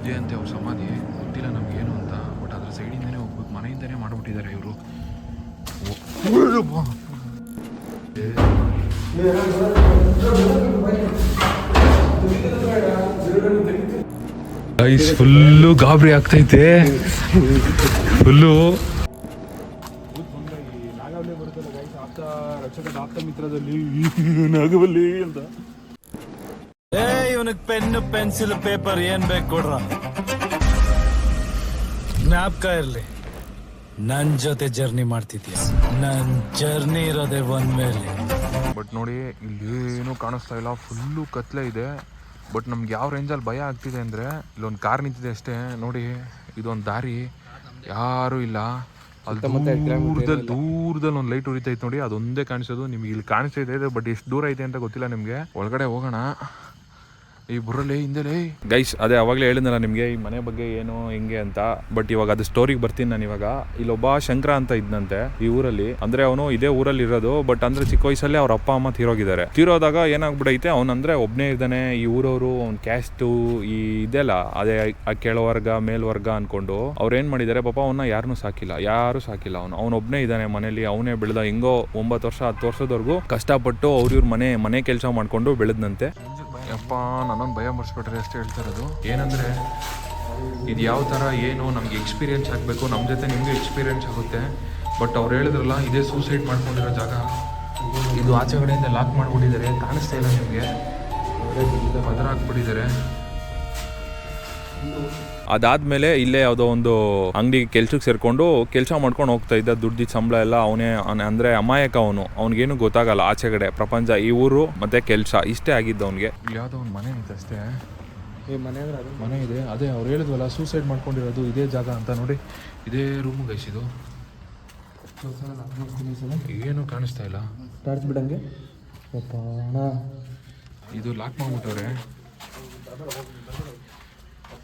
ಇದೆ ಅಂತೆ ಅವ್ರ ಸಮಾಧಿ ಗೊತ್ತಿಲ್ಲ ನಮಗೇನು ಅಂತ ಬಟ್ ಅದ್ರ ಸೈಡಿಂದನೇ ಹೋಗ್ಬೇಕು, ಮನೆಯಿಂದನೇ ಮಾಡಿಬಿಟ್ಟಿದ್ದಾರೆ ಇವರು. ಗೈಸ್ ಫುಲ್ಲು ಗಾಬರಿ ಆಗ್ತೈತೆ. ಫುಲ್ಲು ಆಪ್ತ ಮಿತ್ರದಲ್ಲಿ ನಾಗವಲ್ಲಿ ಅಂತ ಇವನಿಗೆ ಪೆನ್ ಪೆನ್ಸಿಲ್ ಪೇಪರ್ ಏನ್ ಬೇಕು ಕೊಡ್ರ. ಜ್ಞಾಪಕ ಇರ್ಲಿ. ನನ್ ಜೊತೆ ಜರ್ನಿ ಮಾಡ್ತಿದ್ಯ? ನನ್ ಜರ್ನಿ ಇರೋದೇ ಒಂದ್ ಮೇಲೆ. ಬಟ್ ನೋಡಿ ಇಲ್ಲಿ ಏನು ಕಾಣಿಸ್ತಾ ಇಲ್ಲ. ಫುಲ್ಲು ಕತ್ಲೆ ಇದೆ. ಬಟ್ ನಮ್ಗೆ ಯಾವ ರೇಂಜಲ್ಲಿ ಭಯ ಆಗ್ತಿದೆ ಅಂದರೆ ಇಲ್ಲೊಂದು ಕಾರ್ ನಿಂತಿದೆ ಅಷ್ಟೇ. ನೋಡಿ ಇದೊಂದು ದಾರಿ. ಯಾರೂ ಇಲ್ಲ. ಅಲ್ಲಿ ದೂರದಲ್ಲಿ ದೂರದಲ್ಲಿ ಒಂದು ಲೈಟ್ ಉರಿತೈತೆ ನೋಡಿ. ಅದೊಂದೇ ಕಾಣಿಸೋದು. ನಿಮ್ಗೆ ಇಲ್ಲಿ ಕಾಣಿಸ್ತಾ ಇದೆ ಬಟ್ ಎಷ್ಟು ದೂರ ಐತೆ ಅಂತ ಗೊತ್ತಿಲ್ಲ ನಿಮಗೆ. ಒಳಗಡೆ ಹೋಗೋಣ. ಈ ಬುರಲೇ ಹಿಂದೆಲೇ. ಗೈಸ್ ಅದೇ ಅವಾಗಲೇ ಹೇಳಿದ್ನಲ್ಲ ನಿಮಗೆ, ಈ ಮನೆ ಬಗ್ಗೆ ಏನು, ಹೆಂಗೆ ಅಂತ. ಬಟ್ ಇವಾಗ ಅದು ಸ್ಟೋರಿಗೆ ಬರ್ತೀನಿ ನಾನು ಇವಾಗ. ಇಲ್ಲೊಬ್ಬ ಶಂಕರ ಅಂತ ಇದ್ನಂತೆ ಈ ಊರಲ್ಲಿ. ಅಂದ್ರೆ ಅವನು ಇದೇ ಊರಲ್ಲಿ ಇರೋದು ಬಟ್ ಅಂದ್ರೆ ಚಿಕ್ಕ ವಯಸ್ಸಲ್ಲಿ ಅವ್ರ ಅಪ್ಪ, ಅಮ್ಮ ತೀರೋಗಿದ್ದಾರೆ. ತೀರೋದಾಗ ಏನಾಗ್ಬಿಡೈತೆ ಅವನಂದ್ರೆ ಒಬ್ಬನೇ ಇದ್ದಾನೆ. ಈ ಊರವರು, ಅವ್ನ ಕ್ಯಾಸ್ಟು ಈ ಇದೆಲ್ಲ. ಅದೇ ಆ ಕೆಳವರ್ಗ, ಮೇಲ್ವರ್ಗ ಅನ್ಕೊಂಡು ಅವ್ರು ಏನ್ ಮಾಡಿದ್ದಾರೆ, ಪಾಪ ಅವನ್ನ ಯಾರನ್ನೂ ಸಾಕಿಲ್ಲ. ಯಾರು ಸಾಕಿಲ್ಲ ಅವನು. ಅವನೊಬ್ಬನೇ ಇದ್ದಾನೆ ಮನೇಲಿ, ಅವನೇ ಬೆಳೆದ ಹೆಂಗೋ ಒಂಬತ್ತು ವರ್ಷ, ಹತ್ತು ವರ್ಷದವರೆಗೂ ಕಷ್ಟಪಟ್ಟು ಅವ್ರ ಇವ್ರ ಮನೆ ಮನೆ ಕೆಲಸ ಮಾಡ್ಕೊಂಡು ಬೆಳೆದ್ನಂತೆ. ಯಪ್ಪ ನನ್ನೊಂದು ಭಯ ಮುಡಿಸ್ಬಿಟ್ರೆ ಅಷ್ಟೇ ಹೇಳ್ತಾ ಇರೋದು. ಏನಂದ್ರೆ, ಇದು ಯಾವ ಥರ ಏನು, ನಮಗೆ ಎಕ್ಸ್ಪೀರಿಯನ್ಸ್ ಆಗಬೇಕು ನಮ್ಮ ಜೊತೆ ನಿಮಗೆ ಎಕ್ಸ್ಪೀರಿಯನ್ಸ್ ಆಗುತ್ತೆ. ಬಟ್ ಅವ್ರು ಹೇಳಿದ್ರಲ್ಲ, ಇದೇ ಸೂಸೈಡ್ ಮಾಡ್ಕೊಂಡಿರೋ ಜಾಗ. ಇದು ಆಚೆ ಕಡೆಯಿಂದ ಲಾಕ್ ಮಾಡಿಬಿಟ್ಟಿದ್ದಾರೆ, ಕಾಣಿಸ್ತಾ ಇಲ್ಲ ನಿಮಗೆ. ಪದರ ಹಾಕ್ಬಿಟ್ಟಿದ್ದಾರೆ ಅದಾದ್ಮೇಲೆ ಇಲ್ಲೇ ಯಾವುದೋ ಒಂದು ಅಂಗಡಿ ಕೆಲ್ಸಕ್ಕೆ ಸೇರ್ಕೊಂಡು ಕೆಲಸ ಮಾಡ್ಕೊಂಡು ಹೋಗ್ತಾ ಇದ್ದ ದುಡ್ಡಿದ ಸಂಬಳ ಎಲ್ಲ ಅವನೇ ಅಂದ್ರೆ ಅಮಾಯಕ ಅವನು. ಅವ್ನಿಗೇನು ಗೊತ್ತಾಗಲ್ಲ ಆಚೆ ಕಡೆ ಪ್ರಪಂಚ ಈ ಊರು ಮತ್ತೆ ಕೆಲಸ ಇಷ್ಟೇ ಆಗಿದ್ದು ಅವನಿಗೆ. ಯಾವುದೋ ಒಂದು ಮನೆ ಐತೆ ಅಷ್ಟೇ. ಮನೆ ಮನೆ ಇದೆ. ಅದೇ ಅವ್ರು ಹೇಳಿದ್ವಲ್ಲ ಸೂಸೈಡ್ ಮಾಡ್ಕೊಂಡಿರೋದು ಇದೇ ಜಾಗ ಅಂತ ನೋಡಿ. ಇದೇ ರೂಮ್ ಗೈಸಿದು ಏನು ಕಾಣಿಸ್ತಾ ಇಲ್ಲ. ಟಾರ್ಚ್ ಬಿಡಂಗೆ? ಇದು ಲಾಕ್ ಮಾಡ್ಬಿಟ್ಟವ್ರೆ.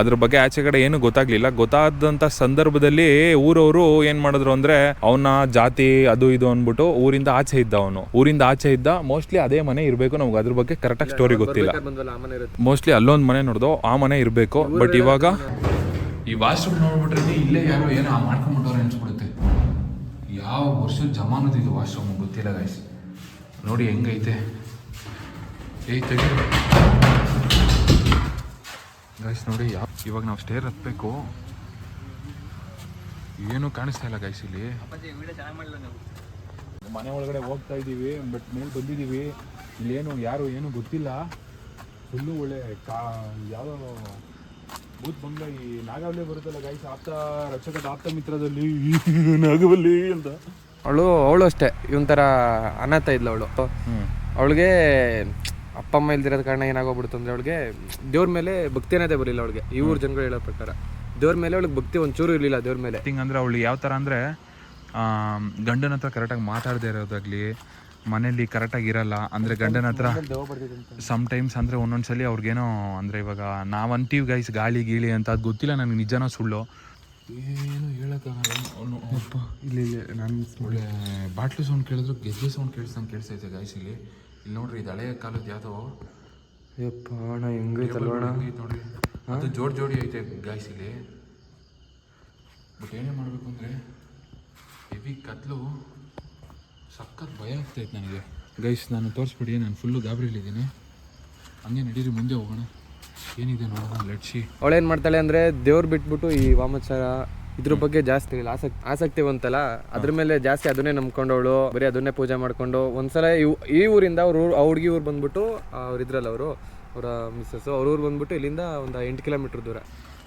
ಅದ್ರ ಬಗ್ಗೆ ಆಚೆ ಕಡೆ ಏನು ಗೊತ್ತಾಗ್ಲಿಲ್ಲ. ಗೊತ್ತಾದಂತ ಸಂದರ್ಭದಲ್ಲಿ ಊರವರು ಏನ್ ಮಾಡಿದ್ರು ಅಂದ್ರೆ ಅವನ ಜಾತಿ ಅದು ಇದು ಅಂದ್ಬಿಟ್ಟು ಊರಿಂದ ಆಚೆ ಇದ್ದ ಅವನು. ಊರಿಂದ ಆಚೆ ಇದ್ದ ಮೋಸ್ಟ್ಲಿ ಅದೇ ಮನೆ ಇರಬೇಕು ನಮ್ಗೆ. ಅದ್ರ ಬಗ್ಗೆ ಕರೆಕ್ಟಾಗಿ ಸ್ಟೋರಿ ಗೊತ್ತಿಲ್ಲ. ಮೋಸ್ಟ್ಲಿ ಅಲ್ಲೊಂದು ಮನೆ ನೋಡ್ದು ಆ ಮನೆ ಇರಬೇಕು. ಬಟ್ ಇವಾಗ ಈ ವಾಶ್ರೂಮ್ ನೋಡ್ಬಿಟ್ರೆ ಇಲ್ಲೇ ಯಾರೋ ಏನೋ ಮಾಡ್ಕೊಂಡ್ಬಿಟ್ಟವ್ರೆ ಅನ್ಸ್ಬಿಡುತ್ತೆ. ಯಾವ ವರ್ಷ ಜಮಾನದ ಇದು ವಾಶ್ರೂಮ್ ಗೊತ್ತಿಲ್ಲ ಗಾಯ್ಸ್ ನೋಡಿ ಹೆಂಗೈತೆ. ಏಯ್ ತೆಗಿ ಗೈಸ್ ನೋಡಿ ಯಾವ ಇವಾಗ ನಾವು ಸ್ಟೇರ್ ಹತ್ತಬೇಕು ಏನು ಕಾಣಿಸ್ತಾ ಇಲ್ಲ ಗೈಸ್ ಇಲ್ಲಿ. ಮನೆ ಒಳಗಡೆ ಹೋಗ್ತಾ ಇದ್ದೀವಿ ಬಟ್ ಮೇಲೆ ಬಂದಿದ್ದೀವಿ. ಇಲ್ಲೇನು ಯಾರು ಏನು ಗೊತ್ತಿಲ್ಲ. ಫುಲ್ಲು ಒಳ್ಳೆ ಕಾ ಯಾವುದೋ ಭೂತ್ ಬಂಗ ಈ ನಾಗಾವಲಿ ಬರುತ್ತಲ್ಲ ಗೈಸ್ ಆಪ್ತ ರಕ್ಷಕ ಆಪ್ತ ಮಿತ್ರದಲ್ಲಿ. ನಾಗವಲ್ಲಿ ಅಂತ. ಅವಳು ಅವಳು ಅಷ್ಟೇ. ಇವನ್ ಥರ ಅನಾಥ ಇದ್ಲು ಅವಳು. ಅವಳಿಗೆ ಅಪ್ಪ ಅಮ್ಮ ಇಲ್ದಿರೋದ ಕಾರಣ ಏನಾಗೋಗ್ಬಿಡ್ತು ಅಂದರೆ ಅವಳಿಗೆ ದೇವ್ರ ಮೇಲೆ ಭಕ್ತಿ ಅನ್ನೋದೇ ಬರಲಿಲ್ಲ ಅವಳಿಗೆ. ಈ ಊರ್ ಜನಗಳು ಹೇಳೋ ಪ್ರಕಾರ. ದೇವ್ರ ಮೇಲೆ ಅವಳಿಗೆ ಭಕ್ತಿ ಒಂಚೂರು ಇರಲಿಲ್ಲ ದೇವ್ರ ಮೇಲೆ. ಥಿಂಗ್ ಅಂದ್ರೆ ಅವಳು ಯಾವ ಥರ ಅಂದರೆ ಗಂಡನ ಹತ್ರ ಕರೆಕ್ಟಾಗಿ ಮಾತಾಡದೇ ಇರೋದಾಗ್ಲಿ ಮನೇಲಿ ಕರೆಕ್ಟಾಗಿ ಇರಲ್ಲ ಅಂದರೆ ಗಂಡನ ಹತ್ರ ಸಮ್ ಟೈಮ್ಸ್ ಅಂದರೆ ಒಂದೊಂದ್ಸಲಿ ಅವ್ರಿಗೇನೋ ಅಂದರೆ ಇವಾಗ ನಾವು ಅಂತೀವಿ ಗೈಸ್ ಗಾಳಿ ಗೀಳಿ ಅಂತ ಅದು ಗೊತ್ತಿಲ್ಲ ನನಗೆ ನಿಜನೋ ಸುಳ್ಳು. ಏನು ಹೇಳೋಕ್ಕಾಗಲ್ಲ. ಇಲ್ಲಿ ನಾನು ಒಳ್ಳೆ ಬಾಟ್ಲು ಸೌಂಡ್ ಕೇಳಿದ್ರು ಗೆಜ್ಜೆ ಸೌಂಡ್ ಕೇಳಿಸ್ದಂಗೆ ಕೇಳಿಸ್ತೈತೆ ಗೈಸ್ ಇಲ್ಲಿ. ಇಲ್ಲಿ ನೋಡ್ರಿ ಇದು ಹಳೆಯ ಕಾಲದ ಯಾವುದೋ? ಯಪ್ಪ ಅಣ್ಣ ಹೆಂಗೈತಲ್ವ ಅಣ್ಣ ಹೆಂಗೈತೆ ನೋಡ್ರಿ? ಅದು ಜೋಡಿ ಜೋಡಿ ಐತೆ ಗಾಯ್ಸ್ ಇಲ್ಲಿ. ಬಟ್ ಏನೇ ಮಾಡಬೇಕು ಅಂದರೆ ಹೆವಿ ಕತ್ಲು ಸಖತ್ ಭಯ ಆಗ್ತೈತೆ ನನಗೆ. ಗೈಸ್ ನಾನು ತೋರಿಸ್ಬಿಡಿ ನಾನು ಫುಲ್ಲು ಗಾಬರಿಲಿದ್ದೀನಿ ಹಂಗೆ ನಡೀರಿ ಮುಂದೆ ಹೋಗೋಣ. ಏನಿದೆ ನೋಡೋಣ ಲಟ್ಸಿ ಅವಳೇನು ಮಾಡ್ತಾಳೆ ಅಂದರೆ ದೇವ್ರು ಬಿಟ್ಬಿಟ್ಟು ಈ ವಾಮಾಚಾರ ಇದ್ರ ಬಗ್ಗೆ ಜಾಸ್ತಿ ಇಲ್ಲ. ಆಸಕ್ತಿ ಬಂತಲ್ಲ ಅದ್ರ ಮೇಲೆ ಜಾಸ್ತಿ ಅದನ್ನೇ ನಂಬ್ಕೊಂಡವಳು. ಬರೀ ಅದನ್ನೇ ಪೂಜೆ ಮಾಡ್ಕೊಂಡು ಒಂದ್ಸಲ ಇವ್- ಈ ಊರಿಂದ ಅವ್ರ ಊರು ಆ ಹುಡುಗಿ ಊರು ಬಂದ್ಬಿಟ್ಟು ಅವ್ರಿದ್ರಲ್ಲ ಅವರು ಅವರ ಮಿಸ್ಸಸ್ ಅವ್ರ ಊರು ಬಂದ್ಬಿಟ್ಟು ಇಲ್ಲಿಂದ ಒಂದು ಎಂಟು ಕಿಲೋಮೀಟರ್ ದೂರ.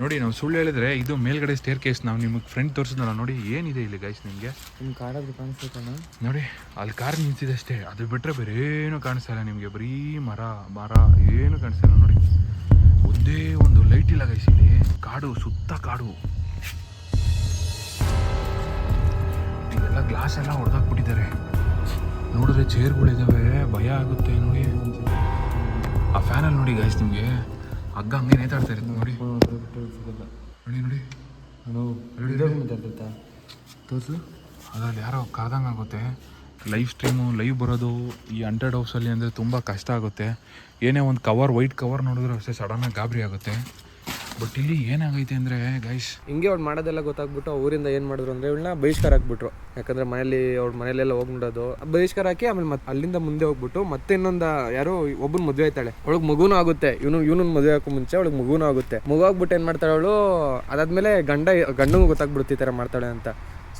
ನೋಡಿ ನಾವು ಸುಳ್ಳು ಹೇಳಿದ್ರೆ ಇದು ಮೇಲ್ಗಡೆ ಸ್ಟೇರ್ ಕೇಸ್ ನಾವು ನಿಮಗೆ ಫ್ರೆಂಡ್ ತೋರಿಸಿದ್ನಲ್ಲ ನೋಡಿ ಏನಿದೆ ಇಲ್ಲಿ ಗೈಸ್ ನಿಮಗೆ? ನಿಮ್ಮ ಕಾರಾದ್ರೂ ಕಾಣಿಸ್ತೈತಣ್ಣ ನೋಡಿ ಅಲ್ಲಿ ಕಾರ್ ನಿಂತಿದೆ ಅಷ್ಟೇ ಅದು ಬಿಟ್ಟರೆ ಬೇರೆ ಏನು ಕಾಣಿಸ್ತಾ ಇಲ್ಲ ನಿಮಗೆ. ಬರೀ ಮರ ಮರ ಏನು ಕಾಣಿಸ್ತಾ ಇಲ್ಲ ನೋಡಿ. ಒಂದೇ ಒಂದು ಲೈಟ್ ಇಲ್ಲ ಗೈಸ್ ಇಲ್ಲಿ. ಕಾಡು ಸುತ್ತ ಕಾಡು. ಇದೆಲ್ಲ ಗ್ಲಾಸ್ ಎಲ್ಲ ಹೊಡೆದಾಕ್ಬಿಟ್ಟಿದ್ದಾರೆ ನೋಡಿದ್ರೆ ಚೇರ್ಗಳಿದ್ದಾವೆ ಭಯ ಆಗುತ್ತೆ ನೋಡಿ. ಆ ಫ್ಯಾನಲ್ಲಿ ನೋಡಿ ಗಾಯ್ಸ್ ನಿಮಗೆ. ಹಗ್ಗ ಹಂಗೆ ನೇತಾಡ್ತಾ ಇರುತ್ತೆ ನೋಡಿ. ನೋಡಿ ನೋಡಿ. ತೋರಿಸು. ಅದ್ರಲ್ಲಿ ಯಾರೋ ಕರೆದಂಗೆ ಆಗುತ್ತೆ. ಲೈವ್ ಸ್ಟ್ರೀಮು ಲೈವ್ ಬರೋದು ಈ ಹಂಡ್ರೆಡ್ ಹೌಸಲ್ಲಿ ಅಂದರೆ ತುಂಬ ಕಷ್ಟ ಆಗುತ್ತೆ. ಏನೇ ಒಂದು ಕವರ್ ವೈಟ್ ಕವರ್ ನೋಡಿದ್ರೆ ಅಷ್ಟೇ ಸಡನ್ನಾಗಿ ಗಾಬರಿ ಆಗುತ್ತೆ. ಬಟ್ ಇಲ್ಲಿ ಏನಾಗೈತೆ ಅಂದರೆ ಗೈಸ್ ಹಿಂಗೆ ಅವ್ರು ಮಾಡೋದೆಲ್ಲ ಗೊತ್ತಾಗ್ಬಿಟ್ಟು ಊರಿಂದ ಏನು ಮಾಡಿದ್ರು ಅಂದ್ರೆ ಇವಳನ್ನ ಬಹಿಷ್ಕಾರ ಹಾಕ್ಬಿಟ್ರು. ಯಾಕಂದ್ರೆ ಮನೇಲಿ ಅವ್ರ ಮನೇಲೆಲ್ಲ ಹೋಗ್ಬಿಡೋದು. ಬಹಿಷ್ಕಾರ ಹಾಕಿ ಆಮೇಲೆ ಮತ್ತೆ ಅಲ್ಲಿಂದ ಮುಂದೆ ಹೋಗ್ಬಿಟ್ಟು ಮತ್ತೆ ಇನ್ನೊಂದು ಯಾರೋ ಒಬ್ಬನ ಮದುವೆ ಆಯ್ತಾಳೆ. ಅವಳಿಗೆ ಮಗುನೂ ಆಗುತ್ತೆ. ಇವನು ಇವನು ಮದುವೆ ಹಾಕೋ ಮುಂಚೆ ಅವಳಿಗೆ ಮಗುನೂ ಆಗುತ್ತೆ. ಮಗು ಆಗ್ಬಿಟ್ಟು ಏನು ಮಾಡ್ತಾಳೆ ಅವಳು? ಅದಾದ್ಮೇಲೆ ಗಂಡ ಗಂಡನಿಗೂ ಗೊತ್ತಾಗ್ಬಿಡುತ್ತೆ ಈ ಥರ ಮಾಡ್ತಾಳೆ ಅಂತ.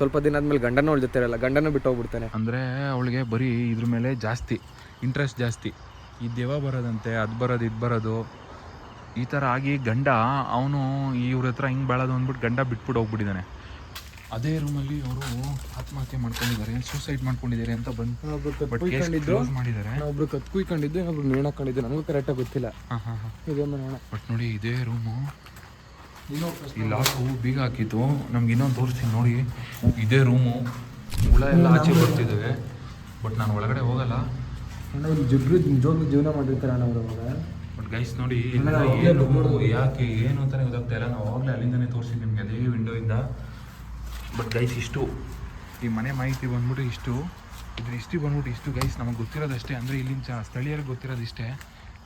ಸ್ವಲ್ಪ ದಿನ ಆದ್ಮೇಲೆ ಗಂಡನ ಅವಳ ಜೊತೆ ಇರಲ್ಲ ಗಂಡನೂ ಬಿಟ್ಟು ಹೋಗ್ಬಿಡ್ತಾನೆ. ಅಂದರೆ ಅವಳಿಗೆ ಬರೀ ಇದ್ರ ಮೇಲೆ ಜಾಸ್ತಿ ಇಂಟ್ರೆಸ್ಟ್ ಜಾಸ್ತಿ. ಈ ದೇವ ಬರೋದಂತೆ ಅದು ಬರೋದು ಇದು ಬರೋದು ಈ ಥರ ಆಗಿ ಗಂಡ ಅವನು ಇವ್ರ ಹತ್ರ ಹಿಂಗೆ ಬೆಳೋದು ಅಂದ್ಬಿಟ್ಟು ಗಂಡ ಬಿಟ್ಬಿಟ್ಟು ಹೋಗ್ಬಿಟ್ಟಿದ್ದಾನೆ. ಅದೇ ರೂಮಲ್ಲಿ ಅವರು ಆತ್ಮಹತ್ಯೆ ಮಾಡ್ಕೊಂಡಿದ್ದಾರೆ ಸೂಸೈಡ್ ಮಾಡ್ಕೊಂಡಿದ್ದಾರೆ ಅಂತ ಬಂದು ಮಾಡಿದ್ದಾರೆ. ಒಬ್ರು ಕತ್ ಕುಯ್ಕೊಂಡಿದ್ದು ಇನ್ನೊಬ್ರು ನೇಣು ಹಾಕೊಂಡಿದ್ದು ನನಗೂ ಕರೆಕ್ಟಾಗಿ ಗೊತ್ತಿಲ್ಲ. ಬಟ್ ನೋಡಿ ಇದೇ ರೂಮು ಈ ಲಾಕು ಬೀಗ ಹಾಕಿತ್ತು. ನಮ್ಗೆ ಇನ್ನೊಂದು ತೋರಿಸ್ತೀನಿ ನೋಡಿ. ಇದೇ ರೂಮು ಹುಳ ಎಲ್ಲ ಆಚೆ ಬರ್ತಿದ್ದಾವೆ ಬಟ್ ನಾನು ಒಳಗಡೆ ಹೋಗಲ್ಲ. ಜಗ್ರು ನಿಜವಾಗ್ಲೂ ಜೀವನ ಮಾಡಿರ್ತಾರೆ ಅಣ್ಣ ಅವರು ಬಟ್ ಗೈಸ್ ನೋಡಿ ಇಲ್ಲಿಂದ ಏನು ಯಾಕೆ ಏನು ಅಂತಾನೆ ಗೊತ್ತಾಗ್ತಾ ಇಲ್ಲ. ನಾವು ಅವಾಗಲೇ ಅಲ್ಲಿಂದನೇ ತೋರಿಸಿ ನಿಮಗೆ ಅದೇ ವಿಂಡೋ ಇಂದ. ಬಟ್ ಗೈಸ್ ಇಷ್ಟು. ಈ ಮನೆ ಮಾಹಿತಿ ಬಂದ್ಬಿಟ್ಟು ಇಷ್ಟು. ಇದ್ರ ಇಷ್ಟು ಬಂದ್ಬಿಟ್ಟು ಇಷ್ಟು. ಗೈಸ್ ನಮಗೆ ಗೊತ್ತಿರೋದಷ್ಟೇ ಅಂದರೆ ಇಲ್ಲಿನ ಚ ಸ್ಥಳೀಯರಿಗೆ ಗೊತ್ತಿರೋದಿಷ್ಟೇ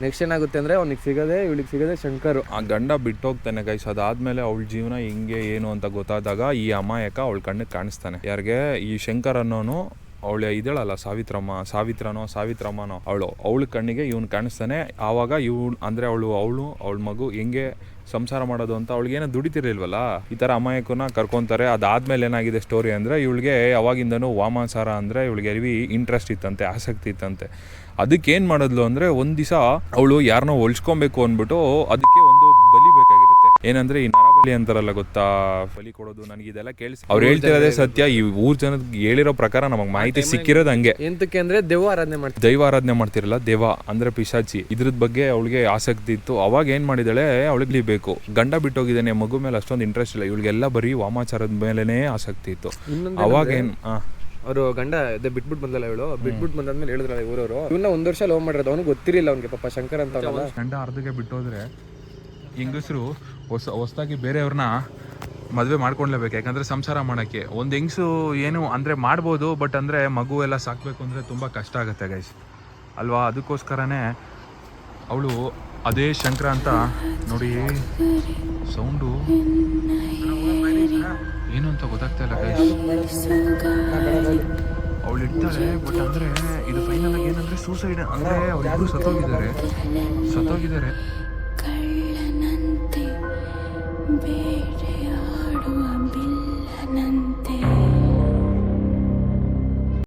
ನೆಕ್ಸ್ಟ್ ಏನಾಗುತ್ತೆ ಅಂದ್ರೆ ಅವ್ನಿಗೆ ಸಿಗದೆ ಇವಳಿಗೆ ಸಿಗದೆ ಶಂಕರ್. ಆ ಗಂಡ ಬಿಟ್ಟೋಗ್ತಾನೆ ಗೈಸ್ ಅದಾದಮೇಲೆ ಅವಳ ಜೀವನ ಹಿಂಗೆ ಏನು ಅಂತ ಗೊತ್ತಾದಾಗ ಈ ಅಮಾಯಕ ಅವಳ ಕಣ್ಣಿಗೆ ಕಾಣಿಸ್ತಾನೆ. ಯಾರಿಗೆ? ಈ ಶಂಕರ್ ಅನ್ನೋನು ಅವಳು ಇದ್ದಾಳಲ್ಲ, ಸಾವಿತ್ರಮ್ಮ, ಸಾವಿತ್ರನೋ, ಸಾವಿತ್ರಮ್ಮನೋ, ಅವಳು. ಅವಳ ಕಣ್ಣಿಗೆ ಇವನು ಕಾಣಿಸ್ತಾನೆ. ಆವಾಗ ಇವ್ಳು ಅಂದ್ರೆ ಅವಳು ಅವಳು, ಅವಳ ಮಗು ಹೆಂಗೆ ಸಂಸಾರ ಮಾಡೋದು ಅಂತ ಅವಳಿಗೇನೋ ದುಡಿತಿರ್ಲಿಲ್ವಲ್ಲ? ಈ ಥರ ಅಮಾಯಕನ ಕರ್ಕೊತಾರೆ. ಅದಾದ್ಮೇಲೆ ಏನಾಗಿದೆ ಸ್ಟೋರಿ ಅಂದರೆ, ಇವಳಿಗೆ ಅವಾಗಿಂದನೂ ವಾಮಾಸಾರ ಅಂದರೆ, ಇವಳಿಗೆ ಅರಿವಿ ಇಂಟ್ರೆಸ್ಟ್ ಇತ್ತಂತೆ, ಆಸಕ್ತಿ ಇತ್ತಂತೆ. ಅದಕ್ಕೆ ಏನು ಮಾಡಿದ್ಲು ಅಂದರೆ, ಒಂದು ದಿವಸ ಅವಳು ಯಾರನ್ನೋ ಹೊಲ್ಸ್ಕೊಬೇಕು ಅಂದ್ಬಿಟ್ಟು, ಅದಕ್ಕೆ ಒಂದು ಬಲಿ ಬೇಕಾಗಿರುತ್ತೆ. ಏನಂದ್ರೆ, ಈ ಅಂತಾರಲ್ಲ ಗೊತ್ತಾ? ಬಲಿ ಕೊಡೋದು ನನಗೆ ಇದೆಲ್ಲ ಕೇಳಿಸಿ ಅವ್ರು ಹೇಳ್ತಿರೋದೇ ಸತ್ಯ. ಈ ಊರ್ ಜನ ಹೇಳಿರೋ ಪ್ರಕಾರ ನಮಗೆ ಮಾಹಿತಿ ಸಿಕ್ಕಿರೋದು ಹಂಗೆ. ಎಂತಕ್ಕೆ ಅಂದ್ರೆ ದೇವ ಆರಾಧನೆ ಮಾಡ್ತಾರೆ. ದೈವ ಆರಾಧನೆ ಮಾಡ್ತಿರಲ್ಲ ದೇವ ಅಂದ್ರೆ ಪಿಶಾಚಿ. ಇದ್ರದ್ ಬಗ್ಗೆ ಅವಳಿಗೆ ಆಸಕ್ತಿ ಇತ್ತು. ಅವಾಗ ಏನ್ ಮಾಡಿದಾಳೆ ಅವಳಿಗೆ ಬೇಕು ಗಂಡ ಬಿಟ್ಟೋಗಿದ್ದಾನೆ ಮಗು ಮೇಲೆ ಅಷ್ಟೊಂದು ಇಂಟ್ರೆಸ್ಟ್ ಇಲ್ಲ. ಇವಳಿಗೆಲ್ಲ ಬರೀ ವಾಮಾಚಾರದ ಮೇಲೆನೇ ಆಸಕ್ತಿ ಇತ್ತು. ಅವಾಗ ಏನ್ ಅವರು ಗಂಡ ಅದೇ ಬಿಟ್ಬಿಟ್ಟು ಬಂದಲ್ಲ ಇವಳು. ಬಿಟ್ಬಿಟ್ಟು ಬಂದಾದ್ಮೇಲೆ ಹೇಳಿದ್ರಲ್ಲ ಊರವರು ಇವನ್ನ ಒಂದ್ ವರ್ಷ ಲವ್ ಮಾಡಿರೋದು. ಅವ್ನಿಗೆ ಗೊತ್ತಿರಲಿಲ್ಲ ಅವನಿಗೆ ಪಾಪ ಶಂಕರ್ ಅಂತ ಗಂಡ ಅರ್ಧಕ್ಕೆ ಬಿಟ್ಟೋದ್ರೆ ಹೆಂಗಸರು ಹೊಸ ಹೊಸದಾಗಿ ಬೇರೆಯವ್ರನ್ನ ಮದುವೆ ಮಾಡ್ಕೊಳ್ಲೇಬೇಕು ಯಾಕಂದರೆ ಸಂಸಾರ ಮಾಡೋಕ್ಕೆ. ಒಂದು ಹೆಂಗ್ಸು ಏನು ಅಂದರೆ ಮಾಡ್ಬೋದು ಬಟ್ ಅಂದರೆ ಮಗು ಎಲ್ಲ ಸಾಕಬೇಕು ಅಂದರೆ ತುಂಬ ಕಷ್ಟ ಆಗುತ್ತೆ ಗೈಸ್ ಅಲ್ವಾ? ಅದಕ್ಕೋಸ್ಕರನೇ ಅವಳು ಅದೇ ಶಂಕರ ಅಂತ ನೋಡಿ ಸೌಂಡು. ಏನು ಅಂತ ಗೊತ್ತಾಗ್ತಾ ಇಲ್ಲ ಗೈಸ್ ಅವಳು ಇರ್ತಾಳೆ ಬಟ್ ಅಂದರೆ ಇದು ಫೈನಲ್ ಆಗಿ ಏನಂದರೆ ಸೂಸೈಡ್ ಅಂದರೆ ಅವರಿಬ್ಬರು ಸತ್ತೋಗಿದ್ದಾರೆ. ಸತ್ತೋಗಿದ್ದಾರೆ. Baby.